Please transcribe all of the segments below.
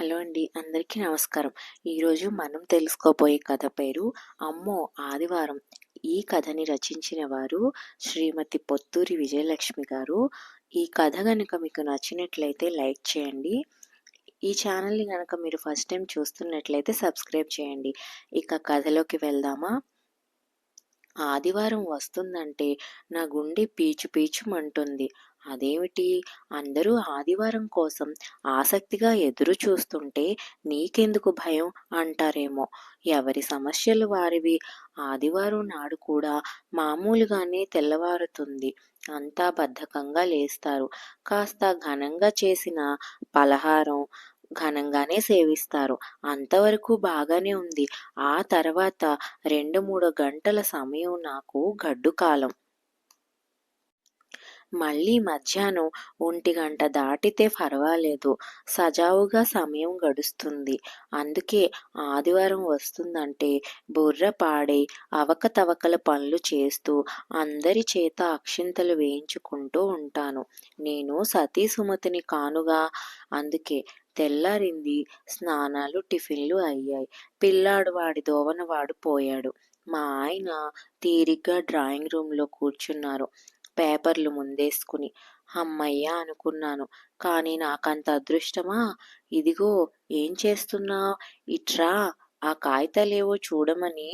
Hello అండి అందరికీ నమస్కారం. ఈరోజు మనం తెలుసుకోబోయే కథ పేరు అమ్మో ఆదివారం. ఈ కథని రచించిన వారు శ్రీమతి పొత్తూరి విజయలక్ష్మి గారు. ఈ కథ కనుక మీకు నచ్చినట్లయితే లైక్ చేయండి. ఈ ఛానల్ని కనుక మీరు ఫస్ట్ టైం చూస్తున్నట్లయితే సబ్స్క్రైబ్ చేయండి. ఇక కథలోకి వెళ్దామా? ఆదివారం వస్తుందంటే నా గుండె పీచు పీచుమంటుంది. అదేమిటి? అందరూ ఆదివారం కోసం ఆసక్తిగా ఎదురు చూస్తుంటే నీకెందుకు భయం? అంటారేమో. ఎవరి సమస్యలు వారివి? ఆదివారం నాడు కూడా మామూలుగానే తెల్లవారుతుంది. అంతా బద్ధకంగా లేస్తారు. కాస్త ఘనంగా చేసిన పలహారం ఘనంగానే సేవిస్తారు. అంతవరకు బాగానే ఉంది. ఆ తర్వాత రెండు మూడు గంటల సమయం నాకు గడ్డు కాలం. మళ్ళీ మధ్యాహ్నం ఒంటి గంట దాటితే పర్వాలేదు సజావుగా సమయం గడుస్తుంది. అందుకే ఆదివారం వస్తుందంటే బుర్ర పాడై అవకతవకల పనులు చేస్తూ అందరి చేత అక్షింతలు వేయించుకుంటూ ఉంటాను. నేను సతీ సుమతిని కానుగా అందుకే తెల్లారింది. స్నానాలు టిఫిన్లు అయ్యాయి. పిల్లాడు వాడి దోవన వాడు పోయాడు. మా ఆయన తీరిగ్గా డ్రాయింగ్ రూమ్లో కూర్చున్నారు. పేపర్లు ముందేసుకుని. అమ్మయ్య అనుకున్నాను. కానీ నాకంత అదృష్టమా? ఇదిగో ఏం చేస్తున్నావు ఇట్రా ఆ కాగితాలేవో చూడమని.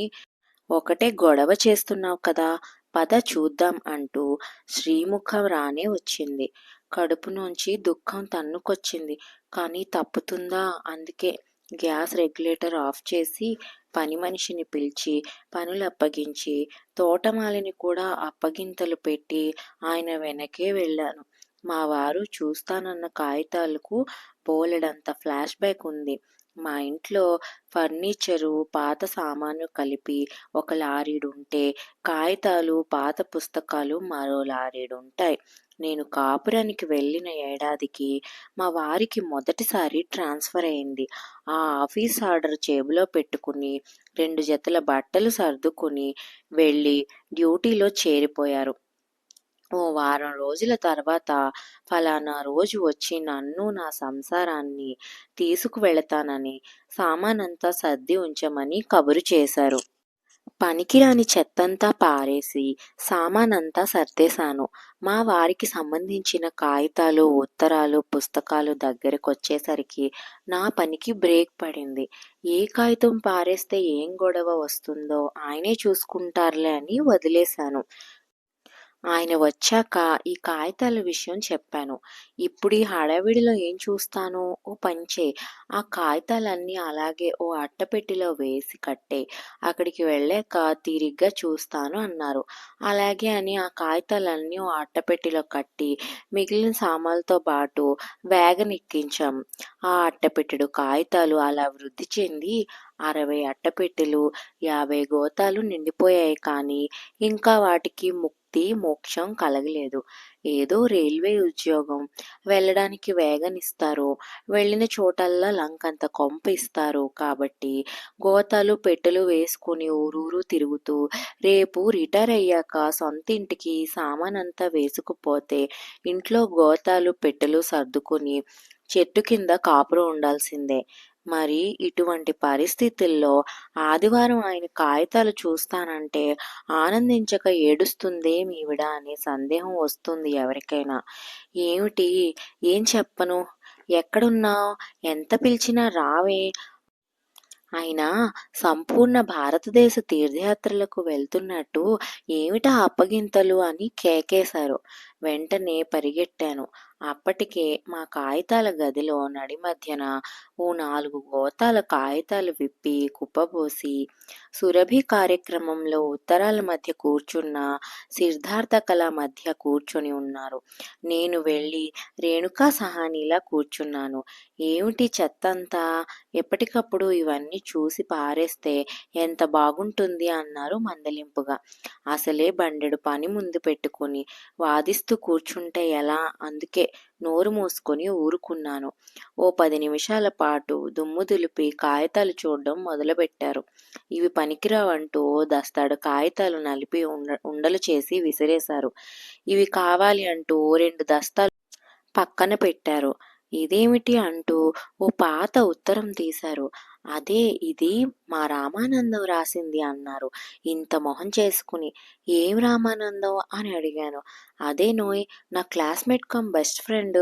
ఒకటే గొడవ చేస్తున్నావు కదా పద చూద్దాం అంటూ శ్రీముఖం రానే వచ్చింది. కడుపు నుంచి దుఃఖం తన్నుకొచ్చింది. కానీ తప్పుతుందా? అందుకే గ్యాస్ రెగ్యులేటర్ ఆఫ్ చేసి పని మనిషిని పిలిచి పనులు అప్పగించి తోటమాలిని కూడా అప్పగింతలు పెట్టి ఆయన వెనకే వెళ్ళాను. మా వారు చూస్తానన్న కాగితాలకు బోలెడంత ఫ్లాష్ బ్యాక్ ఉంది. మా ఇంట్లో ఫర్నిచరు పాత సామాను కలిపి ఒక లారీడుంటే కాగితాలు పాత పుస్తకాలు మరో లారీడుంటాయి. నేను కాపురానికి వెళ్ళిన ఏడాదికి మా వారికి మొదటిసారి ట్రాన్స్ఫర్ అయింది. ఆ ఆఫీస్ ఆర్డర్ జేబులో పెట్టుకుని రెండు జతల బట్టలు సర్దుకుని వెళ్ళి డ్యూటీలో చేరిపోయారు. ఓ వారం రోజుల తర్వాత ఫలానా రోజు వచ్చి నన్ను నా సంసారాన్ని తీసుకువెళతానని సామానంతా సర్ది ఉంచమని కబురు చేశారు. పనికిరాని చెత్తంతా పారేసి సామానంతా సర్దేశాను. మా వారికి సంబంధించిన కాగితాలు ఉత్తరాలు పుస్తకాలు దగ్గరకొచ్చేసరికి నా పనికి బ్రేక్ పడింది. ఏ కాగితం పారేస్తే ఏం గొడవ వస్తుందో ఆయనే చూసుకుంటారులే అని వదిలేశాను. ఆయన వచ్చాక ఈ కాగితాల విషయం చెప్పాను. ఇప్పుడు ఈ హడావిడిలో ఏం చూస్తాను? ఓ పంచే. ఆ కాగితాలన్నీ అలాగే ఓ అట్టపెట్టిలో వేసి కట్టే. అక్కడికి వెళ్ళాక తీరిగ్గా చూస్తాను అన్నారు. అలాగే అని ఆ కాగితాలన్నీ ఓ అట్టపెట్టిలో కట్టి మిగిలిన సామాన్లతో పాటు వ్యాగన్ ఎక్కించాం ఆ అట్టపెట్టెడు కాగితాలు అలా వృద్ధి చెంది అరవై అట్టపెట్టెలు యాభై గోతాలు నిండిపోయాయి కానీ ఇంకా వాటికి ముక్తి మోక్షం కలగలేదు. ఏదో రైల్వే ఉద్యోగం. వెళ్ళడానికి వేగనిస్తారు వెళ్ళిన చోటల్లా లంకంత కొంప ఇస్తారు కాబట్టి గోతాలు పెట్టెలు వేసుకుని ఊరూరు తిరుగుతూ రేపు రిటైర్ అయ్యాక సొంత ఇంటికి సామానంతా వేసుకుపోతే ఇంట్లో గోతాలు పెట్టెలు సర్దుకుని చెట్టు కింద కాపురం ఉండాల్సిందే. మరి ఇటువంటి పరిస్థితుల్లో ఆదివారం ఆయన కాగితాలు చూస్తానంటే ఆనందించక ఏడుస్తుందేమీవిడ అనే సందేహం వస్తుంది ఎవరికైనా. ఏమిటి? ఏం చెప్పను? ఎక్కడున్నావు? ఎంత పిలిచినా రావే. ఆయన సంపూర్ణ భారతదేశ తీర్థయాత్రలకు వెళ్తున్నట్టు ఏమిటా అప్పగింతలు అని కేకేశారు. వెంటనే పరిగెట్టాను. అప్పటికే మా కాగితాల గదిలో నడి మధ్యన ఓ నాలుగు గోతాల కాగితాలు విప్పి కుప్పబోసి సురభి కార్యక్రమంలో ఉత్తరాల మధ్య కూర్చున్న సిద్ధార్థ కళ మధ్య కూర్చొని ఉన్నారు. నేను వెళ్ళి రేణుకా సహానిలా కూర్చున్నాను. ఏమిటి చెత్తంతా? ఎప్పటికప్పుడు ఇవన్నీ చూసి పారేస్తే ఎంత బాగుంటుంది? అన్నారు మందలింపుగా. అసలే బండెడు పని ముందు పెట్టుకుని వాదిస్తూ కూర్చుంటే ఎలా? అందుకే నోరు మూసుకొని ఊరుకున్నాను. ఓ పది నిమిషాల పాటు దుమ్ము దులిపి కాగితాలు చూడడం మొదలుపెట్టారు. ఇవి పనికిరావంటూ దస్తాడు కాగితాలు నలిపి ఉండ ఉండలు చేసి విసిరేశారు. ఇవి కావాలి అంటూ రెండు దస్తాలు పక్కన పెట్టారు. ఇదేమిటి అంటూ ఓ పాత ఉత్తరం తీశారు. అదే ఇది మా రామానందం రాసింది అన్నారు ఇంత మొహం చేసుకుని. ఏం రామానందం అని అడిగాను. అదే నోయ్ నా క్లాస్మేట్ కమ్ బెస్ట్ ఫ్రెండ్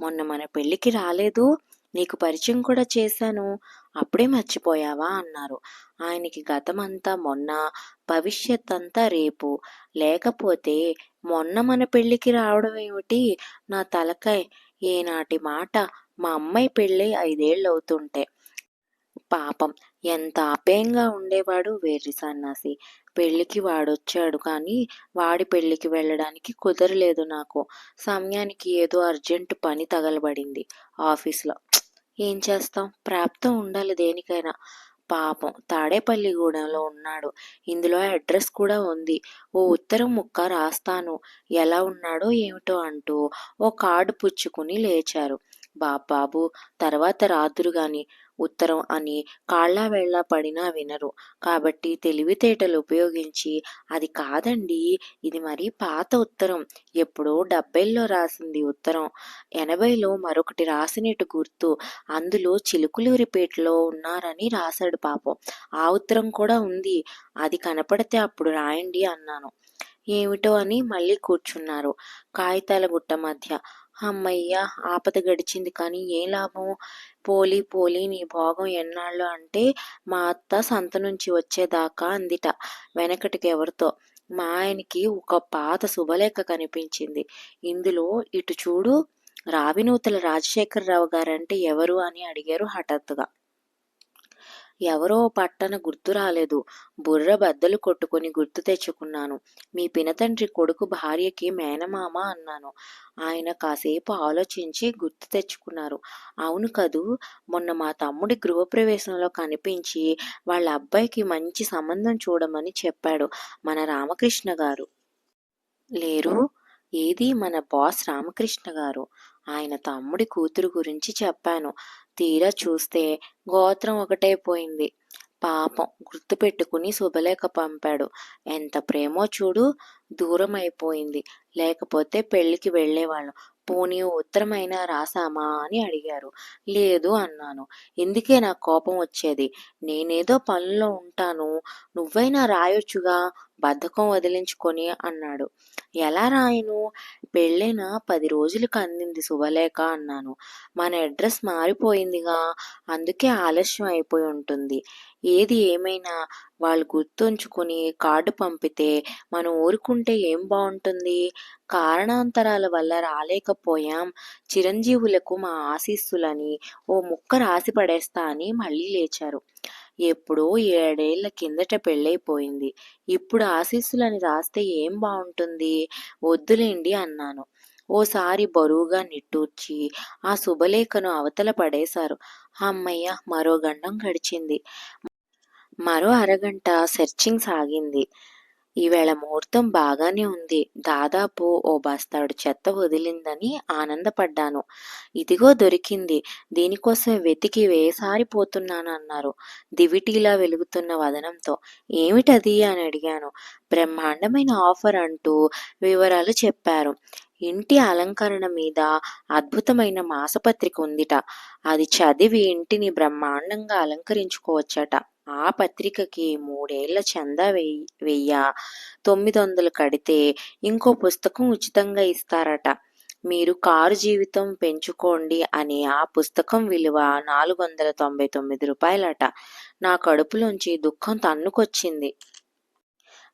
మొన్న మన పెళ్ళికి రాలేదు నీకు పరిచయం కూడా చేశాను. అప్పుడే మర్చిపోయావా అన్నారు. ఆయనకి గతమంతా మొన్న, భవిష్యత్ అంతా రేపు. లేకపోతే మొన్న మన పెళ్ళికి రావడం ఏమిటి నా తలకాయ్ ఏనాటి మాట మా అమ్మాయి పెళ్ళి ఐదేళ్ళు అవుతుంటే పాపం ఎంత ఆప్యాయంగా ఉండేవాడు వేర్రి సన్నాసి. పెళ్ళికి వాడొచ్చాడు కానీ వాడి పెళ్ళికి వెళ్ళడానికి కుదరలేదు నాకు. సమయానికి ఏదో అర్జెంటు పని తగలబడింది ఆఫీస్లో ఏం చేస్తాం ప్రాప్తం ఉండాలి దేనికైనా. పాపం తాడేపల్లిగూడెంలో ఉన్నాడు. ఇందులో అడ్రస్ కూడా ఉంది. ఓ ఉత్తరం ముక్క రాస్తాను ఎలా ఉన్నాడో ఏమిటో అంటూ ఓ కార్డు పుచ్చుకుని లేచారు. బాబాబు తర్వాత రాద్దురుగాని ఉత్తరం అని కాళ్ళావేళ్ళా పడినా వినరు. కాబట్టి తెలివితేటలు ఉపయోగించి అది కాదండి ఇది మరీ పాత ఉత్తరం. ఎప్పుడో డెబ్బైల్లో రాసింది ఉత్తరం. ఎనభైలో మరొకటి రాసినట్టు గుర్తు. అందులో చిలుకులూరిపేటలో ఉన్నారని రాశాడు పాపం. ఆ ఉత్తరం కూడా ఉంది. అది కనపడితే అప్పుడు రాయండి అన్నాను. ఏమిటో అని మళ్ళీ కూర్చున్నారు. కాగితాల గుట్ట మధ్య. అమ్మయ్య ఆపద గడిచింది కానీ ఏం లాభం? పోలి పోలి నీ భోగం ఎన్నాళ్ళు అంటే మా అత్త సంత నుంచి వచ్చేదాకా అందిట వెనకటికి ఎవరితో. మా ఆయనకి ఒక పాత శుభలేఖ కనిపించింది. ఇందులో ఇటు చూడు రావినూతల రాజశేఖరరావు గారంటే ఎవరు అని అడిగారు హఠాత్తుగా. ఎవరో పట్టన గుర్తు రాలేదు. బుర్ర బద్దలు కొట్టుకుని గుర్తు తెచ్చుకున్నాను. మీ పినతండ్రి కొడుకు భార్యకి మేనమామ అన్నాను. ఆయన కాసేపు ఆలోచించి గుర్తు తెచ్చుకున్నారు. అవును కదూ మొన్న మా తమ్ముడి గృహప్రవేశంలో కనిపించి వాళ్ళ అబ్బాయికి మంచి సంబంధం చూడమని చెప్పాడు మన రామకృష్ణ గారు లేరు? ఏది మన బాస్ రామకృష్ణ గారు ఆయన తమ్ముడి కూతురు గురించి చెప్పాను. తీరా చూస్తే గోత్రం ఒకటైపోయింది. పాపం గుర్తు పెట్టుకుని శుభలేఖ పంపాడు. ఎంత ప్రేమో చూడు. దూరం అయిపోయింది లేకపోతే పెళ్ళికి వెళ్ళేవాళ్ళం. పోనీ ఉత్తరమైనా రాసామా అని అడిగారు. లేదు అన్నాను. ఎందుకే నాకు కోపం వచ్చేది. నేనేదో పనుల్లో ఉంటాను. నువ్వైనా రాయొచ్చుగా బద్ధకం వదిలించుకొని అన్నాడు. ఎలా రాయను? పెళ్ళైన పది రోజులకు అందింది శుభలేఖ అన్నాను. మన అడ్రస్ మారిపోయిందిగా అందుకే ఆలస్యం అయిపోయి ఉంటుంది. ఏది ఏమైనా వాళ్ళు గుర్తుంచుకుని కార్డు పంపితే మనం ఊరుకుంటే ఏం బాగుంటుంది కారణాంతరాల వల్ల రాలేకపోయాం. చిరంజీవులకు మా ఆశీస్సులని ఓ ముక్క రాసి పడేస్తా అని మళ్ళీ లేచారు. ఎప్పుడో ఏడేళ్ళ కిందట పెళ్ళైపోయింది. ఇప్పుడు ఆశీస్సులని రాస్తే ఏం బాగుంటుంది వద్దులేండి అన్నాను. ఓసారి బరువుగా నిట్టూర్చి ఆ శుభలేఖను అవతల పడేశారు. అమ్మయ్య మరో గండం గడిచింది. మరో అరగంట సెర్చింగ్ సాగింది. ఈవేళ ముహూర్తం బాగానే ఉంది. దాదాపు ఓ బస్తాడు చెత్త వదిలిందని ఆనందపడ్డాను. ఇదిగో దొరికింది. దీనికోసం వెతికి వేసారిపోతున్నానన్నారు దివిటీలా వెలుగుతున్న వదనంతో. ఏమిటది? అని అడిగాను. బ్రహ్మాండమైన ఆఫర్ అంటూ వివరాలు చెప్పారు. ఇంటి అలంకరణ మీద అద్భుతమైన మాసపత్రిక ఉందిట. అది చదివి ఇంటిని బ్రహ్మాండంగా అలంకరించుకోవచ్చట. ఆ పత్రికకి మూడేళ్ళ చందా వెయ్య తొమ్మిదొందలు కడితే ఇంకో పుస్తకం ఉచితంగా ఇస్తారట. మీరు కారు జీవితం పెంచుకోండి అని ఆ పుస్తకం విలువ నాలుగు వందల తొంభై తొమ్మిది రూపాయలట. నా కడుపులోంచి దుఃఖం తన్నుకొచ్చింది.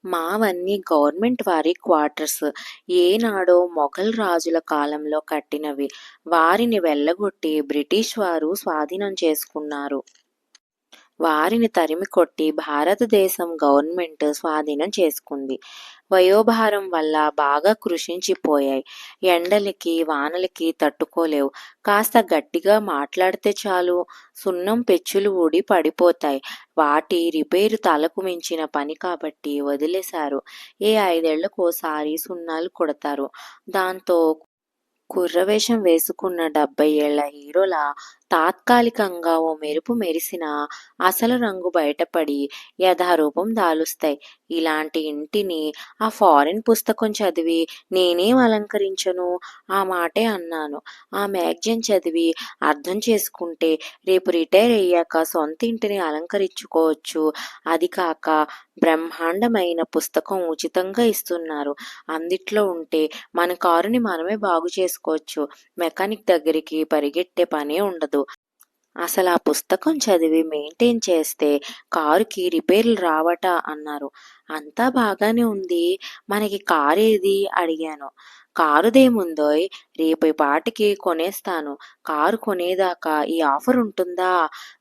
మావన్నీ గవర్నమెంట్ వారి క్వార్టర్స్. ఏనాడో మొఘల్ రాజుల కాలంలో కట్టినవి. వారిని వెళ్ళగొట్టి బ్రిటిష్ వారు స్వాధీనం చేసుకున్నారు. వారిని తరిమి కొట్టి భారతదేశం గవర్నమెంట్ స్వాధీనం చేసుకుంది. వయోభారం వల్ల బాగా కృషించిపోయాయి ఎండలకి, వానలకి తట్టుకోలేవు. కాస్త గట్టిగా మాట్లాడితే చాలు సున్నం పెచ్చులు ఊడి పడిపోతాయి. వాటి రిపేరు తలకు మించిన పని కాబట్టి వదిలేశారు. ఏ ఒకసారి సున్నాలు కొడతారు. దాంతో కుర్రవేషం వేసుకున్న డెబ్బై ఏళ్ళ హీరోల తాత్కాలికంగా ఓ మెరుపు మెరిసినా అసలు రంగు బయటపడి యథారూపం దాలుస్తాయి. ఇలాంటి ఇంటిని ఆ ఫారిన్ పుస్తకం చదివి నేనేం అలంకరించను? ఆ మాటే అన్నాను. ఆ మ్యాగజైన్ చదివి అర్థం చేసుకుంటే రేపు రిటైర్ అయ్యాక సొంత ఇంటిని అలంకరించుకోవచ్చు. అది కాక బ్రహ్మాండమైన పుస్తకం ఉచితంగా ఇస్తున్నారు. అందిట్లో ఉంటే మన కారుని మనమే బాగు చేసుకోవచ్చు. మెకానిక్ దగ్గరికి పరిగెట్టే పనే ఉండదు. అసలు ఆ పుస్తకం చదివి మెయింటైన్ చేస్తే కారుకి రిపేర్లు రావట అన్నారు. అంతా బాగానే ఉంది. మనకి కారు ఏది? అడిగాను. కారుదేముందోయ్ రేపు పాటికి కొనేస్తాను. కారు కొనేదాకా ఈ ఆఫర్ ఉంటుందా?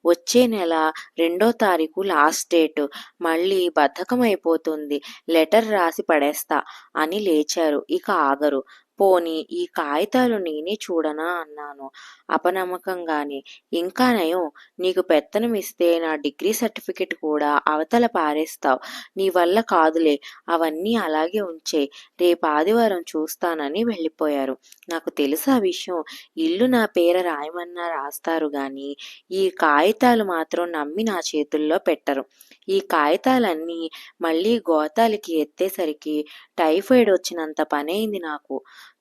వచ్చే నెల రెండో తారీఖు లాస్ట్ డేట్ మళ్ళీ బద్ధకం అయిపోతుంది. లెటర్ రాసి పడేస్తా అని లేచారు. ఇక ఆగరు. పోని ఈ కాగితాలు నేనే చూడనా అన్నాను. అపనమ్మకంగానే. ఇంకా నయం నీకు పెత్తనం ఇస్తే నా డిగ్రీ సర్టిఫికెట్ కూడా అవతల పారేస్తావు. నీ వల్ల కాదులే అవన్నీ అలాగే ఉంచే. రేపు ఆదివారం చూస్తానని వెళ్ళిపోయారు. నాకు తెలుసు ఆ విషయం. ఇల్లు నా పేర రాయమన్నా రాస్తారు గాని ఈ కాగితాలు మాత్రం నమ్మి నా చేతుల్లో పెట్టరు. ఈ కాగితాలన్నీ మళ్ళీ గోతాలకి ఎత్తేసరికి టైఫాయిడ్ వచ్చినంత పనైంది నాకు.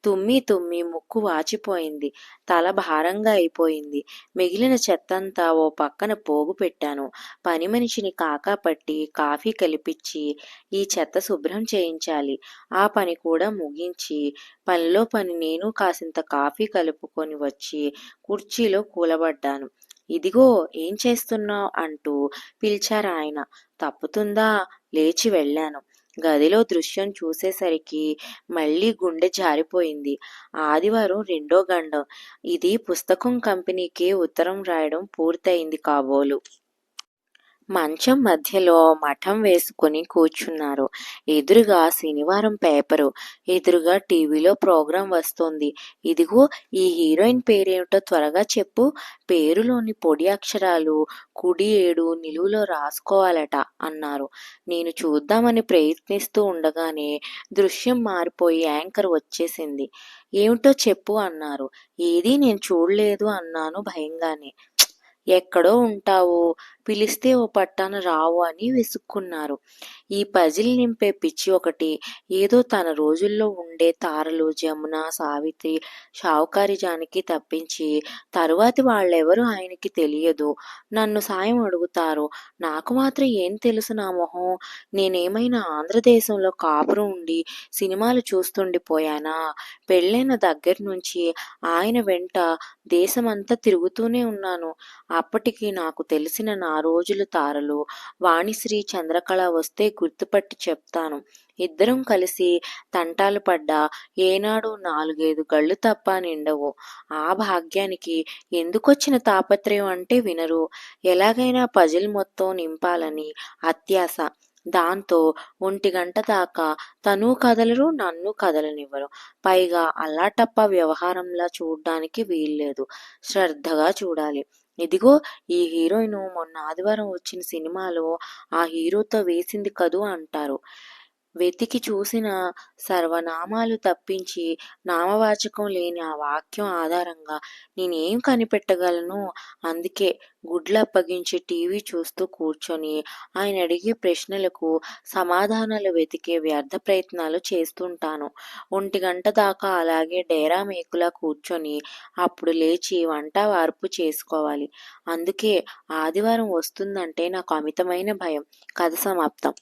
తుమ్మి తుమ్మి ముక్కు వాచిపోయింది. తల భారంగా అయిపోయింది. మిగిలిన చెత్తంతా ఓ పక్కన పోగు పెట్టాను. పని మనిషిని కాకా పట్టి కాఫీ కలిపిచ్చి ఈ చెత్త శుభ్రం చేయించాలి. ఆ పని కూడా ముగించి పనిలో పని నేను కాసింత కాఫీ కలుపుకొని వచ్చి కుర్చీలో కూలబడ్డాను. ఇదిగో ఏం చేస్తున్నావు? అంటూ పిలిచారు ఆయన తప్పుతుందా? లేచి వెళ్ళాను. గదిలో దృశ్యం చూసేసరికి మళ్ళీ గుండె జారిపోయింది. ఆదివారం రెండో గండం. ఇది పుస్తకం కంపెనీకి ఉత్తరం రాయడం పూర్తయింది కాబోలు. మంచం మధ్యలో మఠం వేసుకుని కూర్చున్నారు. ఎదురుగా శనివారం పేపరు ఎదురుగా టీవీలో ప్రోగ్రాం వస్తోంది. ఇదిగో ఈ హీరోయిన్ పేరేమిటో త్వరగా చెప్పు. పేరులోని పొడి అక్షరాలు కుడి ఏడు నిలువులో రాసుకోవాలట అన్నారు. నేను చూద్దామని ప్రయత్నిస్తూ ఉండగానే దృశ్యం మారిపోయి యాంకర్ వచ్చేసింది. ఏమిటో చెప్పు అన్నారు. ఏదీ నేను చూడలేదు అన్నాను భయంగానే. ఎక్కడో ఉంటావు. పిలిస్తే ఓ పట్టాన రావు అని విసుక్కున్నారు. ఈ పజిల్ నింపే పిచ్చి ఒకటి ఏదో తన రోజుల్లో ఉండే తారలు జమున సావిత్రి షావుకారి జానికి తప్పించి తరువాతి వాళ్ళెవరు ఆయనకి తెలియదు. నన్ను సాయం అడుగుతారు. నాకు మాత్రం ఏం తెలుసు నా మొహం? నేనేమైనా ఆంధ్రదేశంలో కాపురం ఉండి సినిమాలు చూస్తుండిపోయానా? పెళ్ళైన దగ్గర నుంచి ఆయన వెంట దేశమంతా తిరుగుతూనే ఉన్నాను. అప్పటికి నాకు తెలిసిన నా రోజులు తారలు వాణిశ్రీ చంద్రకళ వస్తే గుర్తుపట్టి చెప్తాను. ఇద్దరం కలిసి తంటాలు పడ్డా ఏనాడు నాలుగైదు గళ్ళు తప్ప నిండవు. ఆ భాగ్యానికి ఎందుకొచ్చిన తాపత్రయం అంటే వినరు. ఎలాగైనా పజిల్ మొత్తం నింపాలని అత్యాశ. దాంతో ఒంటి గంట దాకా తను కదలరు నన్ను కదలనివ్వరు. పైగా అల్లాటప్ప వ్యవహారంలా చూడ్డానికి వీల్లేదు. శ్రద్ధగా చూడాలి. ఇదిగో ఈ హీరోయిన్ మొన్న ఆదివారం వచ్చిన సినిమాలో ఆ హీరోతో వేసింది కదూ అంటారు. వెతికి చూసిన సర్వనామాలు తప్పించి నామవాచకం లేని ఆ వాక్యం ఆధారంగా నేనేం కనిపెట్టగలను? అందుకే గుడ్లు అప్పగించి టీవీ చూస్తూ కూర్చొని ఆయన అడిగే ప్రశ్నలకు సమాధానాలు వెతికే వ్యర్థ ప్రయత్నాలు చేస్తుంటాను. ఒంటి గంట దాకా అలాగే డేరా మేకులా కూర్చొని అప్పుడు లేచి వంట వార్పు చేసుకోవాలి. అందుకే ఆదివారం వస్తుందంటే నాకు అమితమైన భయం. కథ సమాప్తం.